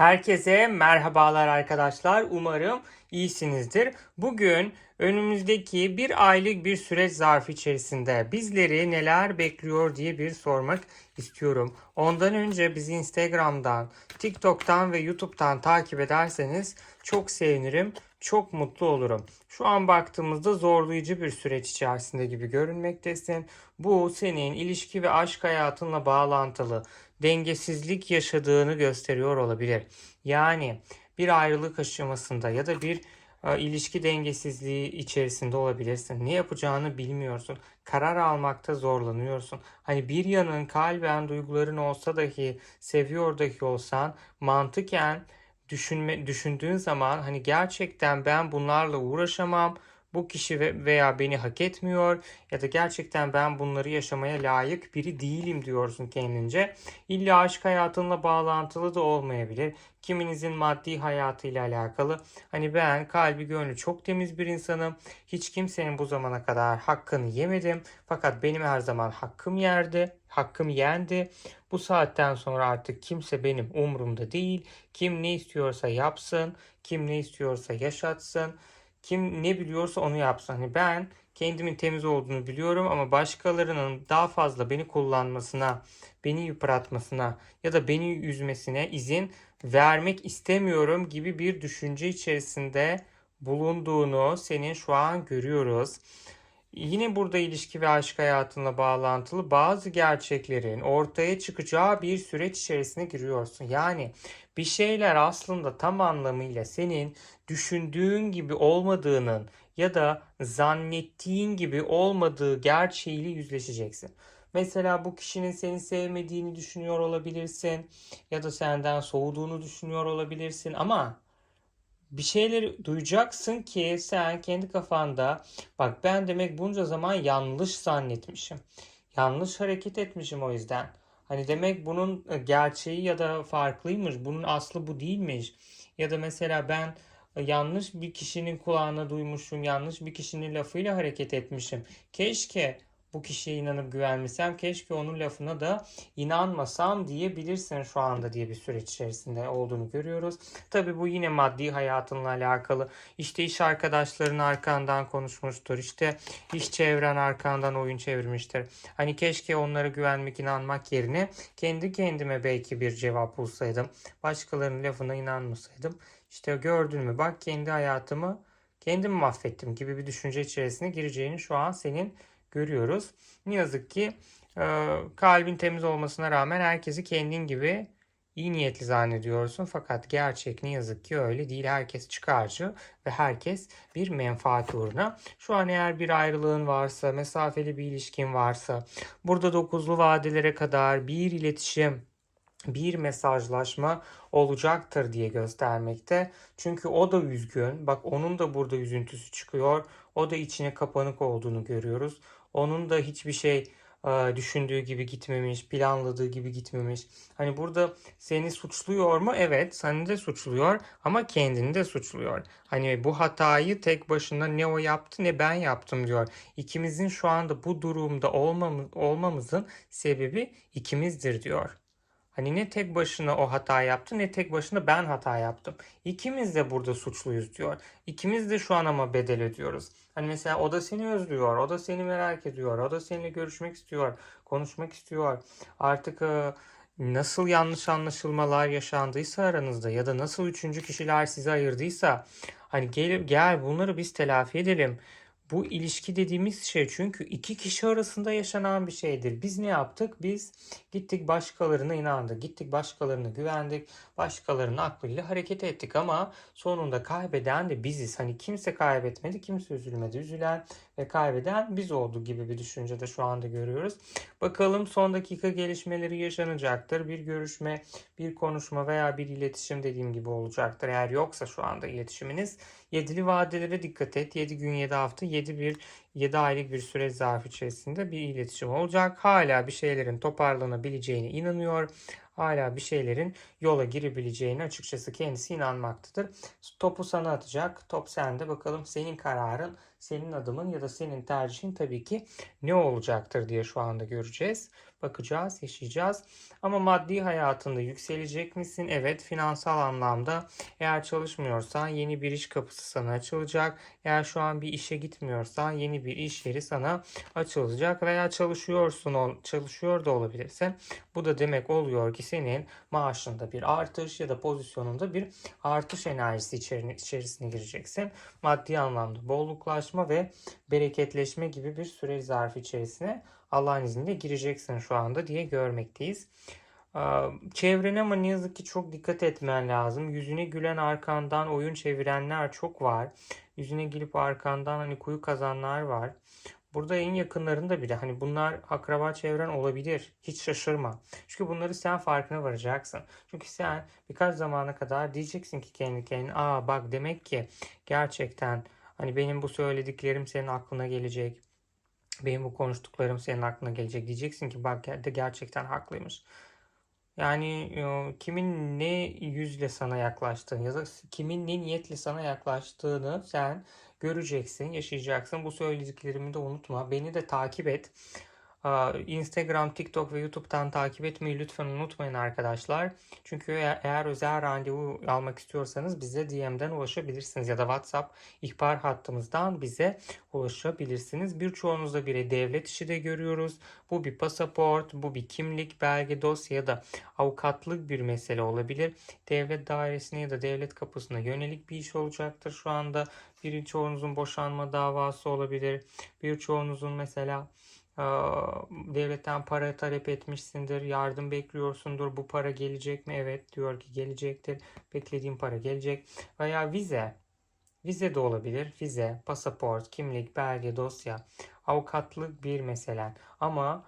Herkese merhabalar arkadaşlar. Umarım iyisinizdir. Bugün önümüzdeki bir aylık bir süreç zarfı içerisinde bizleri neler bekliyor diye bir sormak istiyorum. Ondan önce bizi Instagram'dan, TikTok'tan ve YouTube'dan takip ederseniz çok sevinirim, çok mutlu olurum. Şu an baktığımızda zorlayıcı bir süreç içerisinde gibi görünmektesin. Bu senin ilişki ve aşk hayatınla bağlantılı dengesizlik yaşadığını gösteriyor olabilir. Yani bir ayrılık aşamasında ya da bir e, ilişki dengesizliği içerisinde olabilirsin. Ne yapacağını bilmiyorsun. Karar almakta zorlanıyorsun. Hani bir yanın kalben duyguların olsa dahi seviyor dahi olsan mantıken düşünme, düşündüğün zaman hani gerçekten ben bunlarla uğraşamam. Bu kişi ve- veya beni hak etmiyor ya da gerçekten ben bunları yaşamaya layık biri değilim diyorsun kendince. İlla aşk hayatınla bağlantılı da olmayabilir. Kiminizin maddi hayatıyla alakalı. Hani ben kalbi gönlü çok temiz bir insanım. Hiç kimsenin bu zamana kadar hakkını yemedim. Fakat benim her zaman hakkım yerdi. Hakkım yendi. Bu saatten sonra artık kimse benim umurumda değil. Kim ne istiyorsa yapsın. Kim ne istiyorsa yaşatsın. Kim ne biliyorsa onu yapsın. Hani ben kendimin temiz olduğunu biliyorum ama başkalarının daha fazla beni kullanmasına, beni yıpratmasına ya da beni üzmesine izin vermek istemiyorum gibi bir düşünce içerisinde bulunduğunu senin şu an görüyoruz. Yine burada ilişki ve aşk hayatınla bağlantılı bazı gerçeklerin ortaya çıkacağı bir süreç içerisine giriyorsun. Yani bir şeyler aslında tam anlamıyla senin düşündüğün gibi olmadığının ya da zannettiğin gibi olmadığı gerçeğiyle yüzleşeceksin. Mesela bu kişinin seni sevmediğini düşünüyor olabilirsin ya da senden soğuduğunu düşünüyor olabilirsin ama bir şeyleri duyacaksın ki sen kendi kafanda bak ben demek bunca zaman yanlış zannetmişim. Yanlış hareket etmişim o yüzden. Hani demek bunun e, gerçeği ya da farklıymış. Bunun aslı bu değilmiş. Ya da mesela ben e, yanlış bir kişinin kulağına duymuşum. Yanlış bir kişinin lafıyla hareket etmişim. Keşke bu kişiye inanıp güvenmesem. Keşke onun lafına da inanmasam diyebilirsin şu anda diye bir süreç içerisinde olduğunu görüyoruz. Tabii bu yine maddi hayatınla alakalı. İşte iş arkadaşların arkandan konuşmuştur. İşte iş çevren arkandan oyun çevirmiştir. Hani keşke onlara güvenmek, inanmak yerine kendi kendime belki bir cevap bulsaydım. Başkalarının lafına inanmasaydım. İşte gördün mü bak kendi hayatımı kendim mahvettim gibi bir düşünce içerisine gireceğini şu an senin görüyoruz. Ne yazık ki e, kalbin temiz olmasına rağmen herkesi kendin gibi iyi niyetli zannediyorsun. Fakat gerçek ne yazık ki öyle değil. Herkes çıkarcı ve herkes bir menfaat uğruna. Şu an eğer bir ayrılığın varsa, mesafeli bir ilişkin varsa, burada dokuzlu vadelere kadar bir iletişim, bir mesajlaşma olacaktır diye göstermekte. Çünkü o da üzgün. Bak onun da burada üzüntüsü çıkıyor. O da içine kapanık olduğunu görüyoruz. Onun da hiçbir şey e, düşündüğü gibi gitmemiş, planladığı gibi gitmemiş. Hani burada seni suçluyor mu? Evet, seni de suçluyor ama kendini de suçluyor. Hani bu hatayı tek başına ne o yaptı ne ben yaptım diyor. İkimizin şu anda bu durumda olmamız, olmamızın sebebi ikimizdir diyor. Hani ne tek başına o hata yaptı ne tek başına ben hata yaptım. İkimiz de burada suçluyuz diyor. İkimiz de şu an ama bedel ödüyoruz. Hani mesela o da seni özlüyor, o da seni merak ediyor, o da seninle görüşmek istiyor, konuşmak istiyor. Artık e, nasıl yanlış anlaşılmalar yaşandıysa aranızda ya da nasıl üçüncü kişiler sizi ayırdıysa hani gel, gel bunları biz telafi edelim. Bu ilişki dediğimiz şey çünkü iki kişi arasında yaşanan bir şeydir. Biz ne yaptık? Biz gittik başkalarına inandık. Gittik başkalarına güvendik. Başkalarının aklıyla hareket ettik ama sonunda kaybeden de biziz. Hani kimse kaybetmedi, kimse üzülmedi. Üzülen ve kaybeden biz olduk gibi bir düşünce de şu anda görüyoruz. Bakalım son dakika gelişmeleri yaşanacaktır. Bir görüşme, bir konuşma veya bir iletişim dediğim gibi olacaktır. Eğer yoksa şu anda iletişiminiz Yedili vadelere dikkat et. 7 gün 7 hafta 7 bir 7 aylık bir süre zarfı içerisinde bir iletişim olacak. Hala bir şeylerin toparlanabileceğine inanıyor. Hala bir şeylerin yola girebileceğine açıkçası kendisi inanmaktadır. Topu sana atacak. Top sende. Bakalım senin kararın senin adımın ya da senin tercihin tabii ki ne olacaktır diye şu anda göreceğiz. Bakacağız, yaşayacağız. Ama maddi hayatında yükselecek misin? Evet, finansal anlamda eğer çalışmıyorsan yeni bir iş kapısı sana açılacak. Eğer şu an bir işe gitmiyorsan yeni bir iş yeri sana açılacak veya çalışıyorsun, çalışıyor da olabilirsin. Bu da demek oluyor ki senin maaşında bir artış ya da pozisyonunda bir artış enerjisi içerisine gireceksin. Maddi anlamda bolluklaşma ve bereketleşme gibi bir süreç zarfı içerisine Allah'ın izniyle gireceksin şu anda diye görmekteyiz. Çevrene ama ne yazık ki çok dikkat etmen lazım. Yüzüne gülen arkandan oyun çevirenler çok var. Yüzüne gelip arkandan hani kuyu kazanlar var. Burada en yakınlarında bile hani bunlar akraba çevren olabilir. Hiç şaşırma. Çünkü bunları sen farkına varacaksın. Çünkü sen birkaç zamana kadar diyeceksin ki kendi kendine aa bak demek ki gerçekten hani benim bu söylediklerim senin aklına gelecek. Benim bu konuştuklarım senin aklına gelecek. Diyeceksin ki bak de gerçekten haklıymış. Yani kimin ne yüzle sana yaklaştığını ya da kimin ne niyetle sana yaklaştığını sen göreceksin, yaşayacaksın. Bu söylediklerimi de unutma. Beni de takip et. Instagram, TikTok ve YouTube'dan takip etmeyi lütfen unutmayın arkadaşlar. Çünkü eğer özel randevu almak istiyorsanız bize DM'den ulaşabilirsiniz ya da WhatsApp ihbar hattımızdan bize ulaşabilirsiniz. Birçoğunuzda biri devlet işi de görüyoruz. Bu bir pasaport, bu bir kimlik, belge, dosya ya da avukatlık bir mesele olabilir. Devlet dairesine ya da devlet kapısına yönelik bir iş olacaktır şu anda. Birçoğunuzun boşanma davası olabilir. Birçoğunuzun mesela devletten para talep etmişsindir, yardım bekliyorsundur. Bu para gelecek mi? Evet diyor ki gelecektir. Beklediğim para gelecek. Veya vize. Vize de olabilir. Vize, pasaport, kimlik, belge, dosya, avukatlık bir meselen. Ama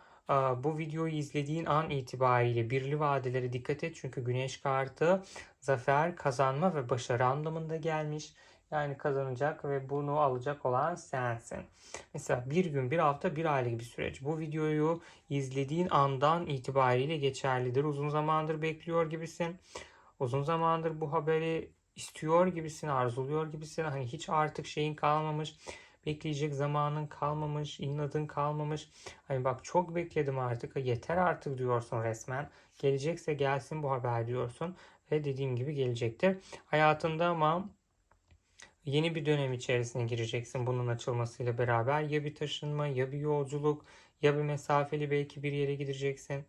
bu videoyu izlediğin an itibariyle birli vadelere dikkat et. Çünkü güneş kartı zafer, kazanma ve başarı anlamında gelmiş. Yani kazanacak ve bunu alacak olan sensin. Mesela bir gün, bir hafta, bir aylık bir süreç. Bu videoyu izlediğin andan itibariyle geçerlidir. Uzun zamandır bekliyor gibisin. Uzun zamandır bu haberi istiyor gibisin, arzuluyor gibisin. Hani hiç artık şeyin kalmamış. Bekleyecek zamanın kalmamış, inadın kalmamış. Hani bak çok bekledim artık, yeter artık diyorsun resmen. Gelecekse gelsin bu haber diyorsun. Ve dediğim gibi gelecektir. Hayatında ama yeni bir dönem içerisine gireceksin bunun açılmasıyla beraber. Ya bir taşınma, ya bir yolculuk, ya bir mesafeli belki bir yere gideceksin.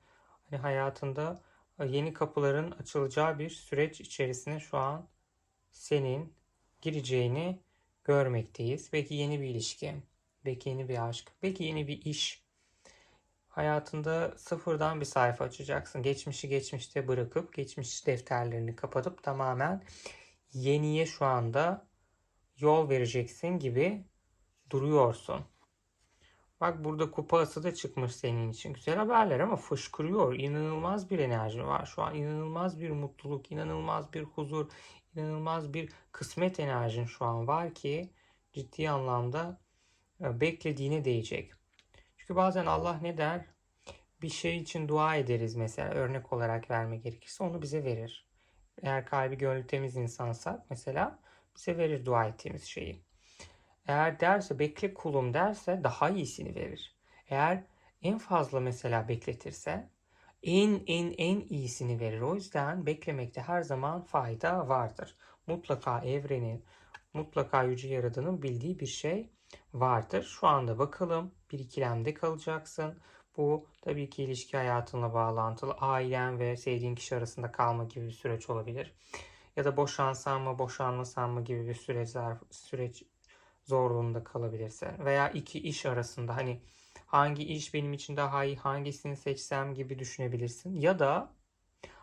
Hani hayatında e, yeni kapıların açılacağı bir süreç içerisine şu an senin gireceğini görmekteyiz. Belki yeni bir ilişki, belki yeni bir aşk, belki yeni bir iş. Hayatında sıfırdan bir sayfa açacaksın. Geçmişi geçmişte bırakıp, geçmiş defterlerini kapatıp tamamen yeniye şu anda yol vereceksin gibi duruyorsun. Bak burada kupası da çıkmış senin için. Güzel haberler ama fışkırıyor. İnanılmaz bir enerji var şu an. İnanılmaz bir mutluluk, inanılmaz bir huzur, inanılmaz bir kısmet enerjin şu an var ki ciddi anlamda e, beklediğine değecek. Çünkü bazen Allah ne der? Bir şey için dua ederiz mesela örnek olarak verme gerekirse onu bize verir. Eğer kalbi gönlü temiz insansak mesela bize verir dua ettiğimiz şeyi. Eğer derse bekle kulum derse daha iyisini verir. Eğer en fazla mesela bekletirse en en en iyisini verir. O yüzden beklemekte her zaman fayda vardır. Mutlaka evrenin, mutlaka yüce yaradanın bildiği bir şey vardır. Şu anda bakalım bir ikilemde kalacaksın. Bu tabii ki ilişki hayatınla bağlantılı. Ailen ve sevdiğin kişi arasında kalma gibi bir süreç olabilir ya da boşansam mı boşanmasam mı gibi bir süreçler süreç zorluğunda kalabilirsin. Veya iki iş arasında hani hangi iş benim için daha iyi hangisini seçsem gibi düşünebilirsin. Ya da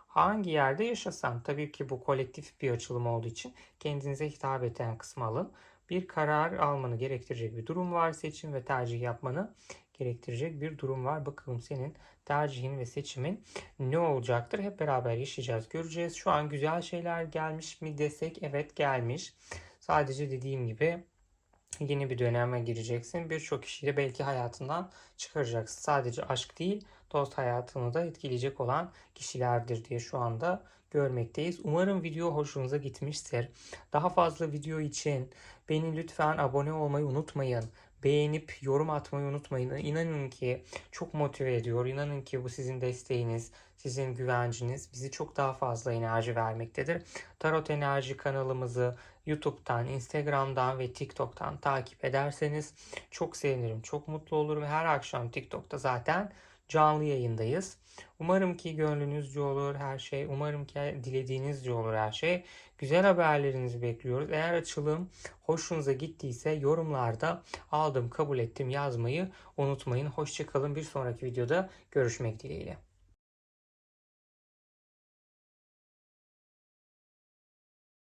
hangi yerde yaşasam tabii ki bu kolektif bir açılım olduğu için kendinize hitap eden kısmı alın. Bir karar almanı gerektirecek bir durum var seçim ve tercih yapmanı gerektirecek bir durum var. Bakalım senin tercihin ve seçimin ne olacaktır? Hep beraber yaşayacağız, göreceğiz. Şu an güzel şeyler gelmiş mi desek evet gelmiş. Sadece dediğim gibi yeni bir döneme gireceksin. Birçok kişiyi de belki hayatından çıkaracaksın. Sadece aşk değil, dost hayatını da etkileyecek olan kişilerdir diye şu anda görmekteyiz. Umarım video hoşunuza gitmiştir. Daha fazla video için beni lütfen abone olmayı unutmayın. Beğenip yorum atmayı unutmayın. İnanın ki çok motive ediyor. İnanın ki bu sizin desteğiniz, sizin güvenciniz bizi çok daha fazla enerji vermektedir. Tarot Enerji kanalımızı YouTube'dan, Instagram'dan ve TikTok'tan takip ederseniz çok sevinirim, çok mutlu olurum. Her akşam TikTok'ta zaten canlı yayındayız. Umarım ki gönlünüzce olur her şey. Umarım ki dilediğinizce olur her şey. Güzel haberlerinizi bekliyoruz. Eğer açılım hoşunuza gittiyse yorumlarda aldım, kabul ettim yazmayı unutmayın. Hoşçakalın. Bir sonraki videoda görüşmek dileğiyle.